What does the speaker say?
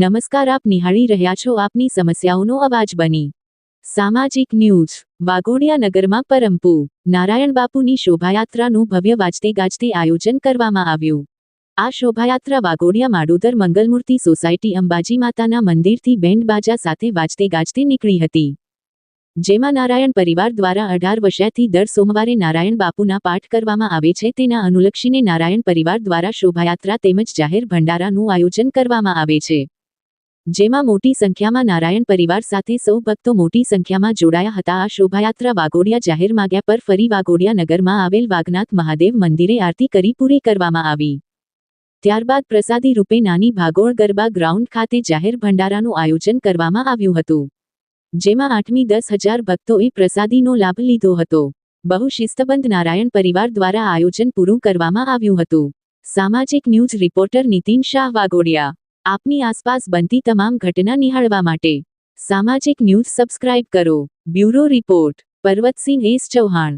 નમસ્કાર, આપ નિહાળી રહ્યા છો આપની સમસ્યાઓનો અવાજ બની. સામાજિક ન્યૂઝ, વાઘોડિયા નગરમાં પરમપુ નારાયણ બાપુની શોભાયાત્રાનું ભવ્ય વાજતે ગાજતે આયોજન કરવામાં આવ્યું. આ શોભાયાત્રા વાઘોડિયા માડોદર મંગલમૂર્તિ સોસાયટી અંબાજી માતાના મંદિરથી બેન્ડ બાજા સાથે વાજતે ગાજતે નીકળી હતી. જેમાં નારાયણ પરિવાર દ્વારા અઢાર વર્ષથી દર સોમવારે નારાયણ બાપુના પાઠ કરવામાં આવે છે. તેના અનુલક્ષીને નારાયણ પરિવાર દ્વારા શોભાયાત્રા તેમજ જાહેર ભંડારાનું આયોજન કરવામાં આવે છે. જેમાં મોટી સંખ્યામાં નારાયણ પરિવાર સાથે સૌ ભક્તો મોટી સંખ્યામાં જોડાયા હતા. આ શોભાયાત્રા વાઘોડિયા જાહેર માગ્યા પર ફરી વાઘોડિયા નગરમાં આવેલ વાઘનાથ મહાદેવ મંદિરે આરતી કરી પૂરી કરવામાં આવી. ત્યારબાદ પ્રસાદી રૂપે નાની ભાગોળ ગરબા ગ્રાઉન્ડ ખાતે જાહેર ભંડારાનું આયોજન કરવામાં આવ્યું હતું. જેમાં આઠમી દસ હજાર ભક્તોએ પ્રસાદીનો લાભ લીધો હતો. બહુ શિસ્તબંધ નારાયણ પરિવાર દ્વારા આયોજન પૂરું કરવામાં આવ્યું હતું. સામાજિક ન્યૂઝ રિપોર્ટર નીતિન શાહ વાઘોડિયા આપની આસપાસ બનતી તમામ ઘટના નિહાળવા માટે સામાજિક ન્યૂઝ સબસ્ક્રાઇબ કરો. Bureau report. Parvatsinh S Chauhan.